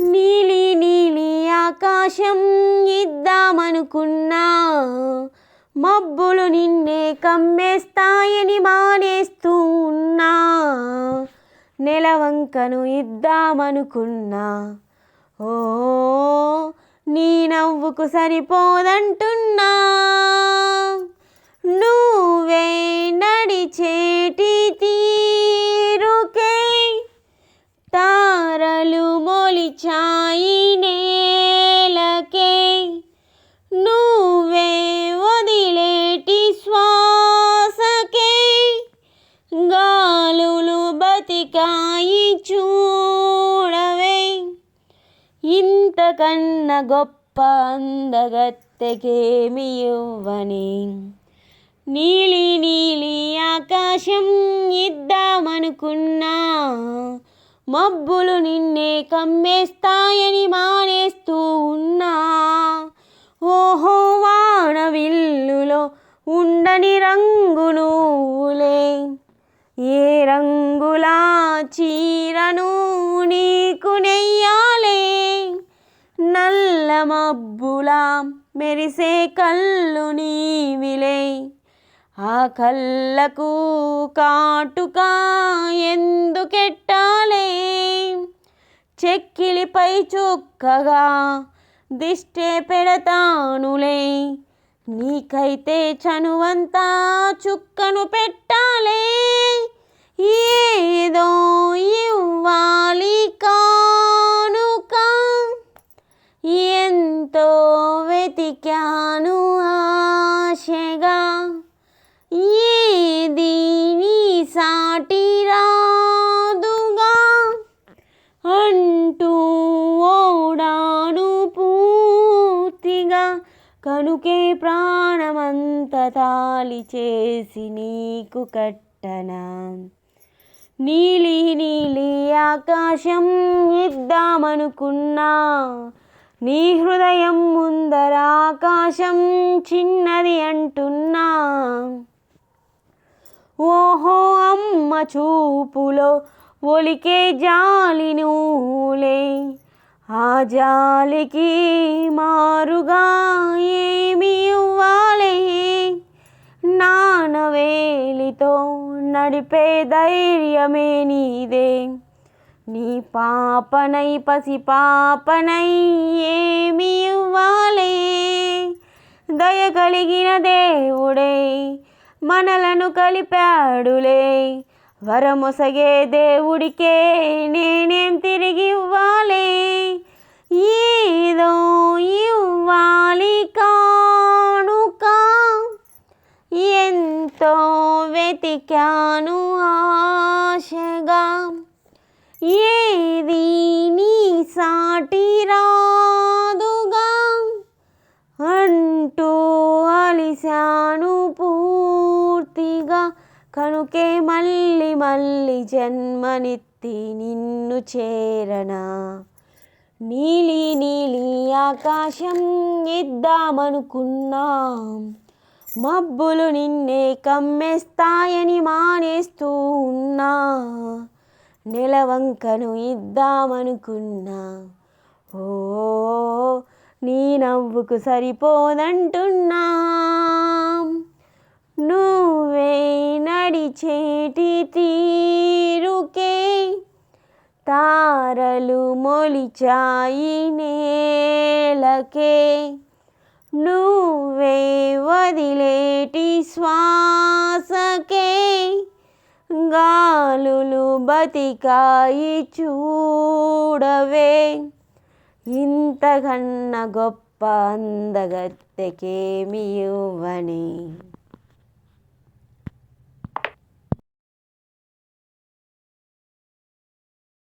నీలి నీలి ఆకాశం ఇద్దామనుకున్నా మబ్బులు నిన్నే కమ్మేస్తాయని మానేస్తూ ఉన్నా నెలవంకను ఇద్దామనుకున్నా. ఓ నీ నవ్వుకు సరిపోదంటున్నా. నువ్వే నడిచేటి మొలిచాయి నేలకే నువ్వే వదిలేటి శ్వాసకే గాలులు బతికాయి చూడవే. ఇంతకన్న గొప్ప అందగత్తెకేమి ఇవ్వని. నీలి నీలి ఆకాశం ఇద్దామనుకున్నా మబ్బులు నిన్నే కమ్మేస్తాయని మానేస్తూ ఉన్నా. ఓహో వానవిల్లులో ఉండని రంగు నువ్వులే. ఏ రంగులా చీరను నీకు నెయ్యాలే? నల్ల మబ్బులా మెరిసే కళ్ళు నీవిలే. ఆ కళ్ళకు కాటుక ఎందుకెట్టాలే? చెక్కిలిపై చుక్కగా దిష్టే పెడతానులే. నీకైతే చనువంతా చుక్కను పెట్టాలే. ఏదో ఇవ్వాలి కానుక. ఎంతో వెతికాను కనుకే ప్రాణమంత తాలి చేసి నీకు కట్టనా. నీలి నీలి ఆకాశం ఇద్దామనుకున్నా నీ హృదయం ముందర ఆకాశం చిన్నది అంటున్నా. ఓహో అమ్మ చూపులో ఒలికే జాలి నూలే ఆ జాలికి మారుగా ఏమి ఇవ్వాలి? నానవేలితో నడిపే ధైర్యమే నీదే. నీ పాపనై పసి పాపనై ఏమి ఇవ్వాలి? దయ కలిగిన దేవుడే మనలను కలిపాడులే. వరమొసగే దేవుడికే నేనేం తిరిగి ఇవ్వాలి ఏదో ఇవ్వాలి కానుక. ఎంతో వెతికాను ఆశగా. ఏది నీ సాటి రాదుగా? అంటూ అలిశాను కనుకే మళ్ళీ మళ్ళీ జన్మనిత్తి నిన్ను చేరనా. నీలి నీలి ఆకాశం ఇద్దామనుకున్నా మబ్బులు నిన్నే కమ్మేస్తాయని మానేస్తూ ఉన్నా. నెలవంకను ఇద్దామనుకున్నా. ఓ నీ నవ్వుకు సరిపోదంటున్నా. నువ్వే చేటి తీరుకే తారలు మొలిచాయి నేలకే. నువ్వే వదిలేటి శ్వాసకే. గాలులు బతికాయి చూడవే. ఇంతకన్నా గొప్ప అందగత్తెకేమి ఇవ్వని?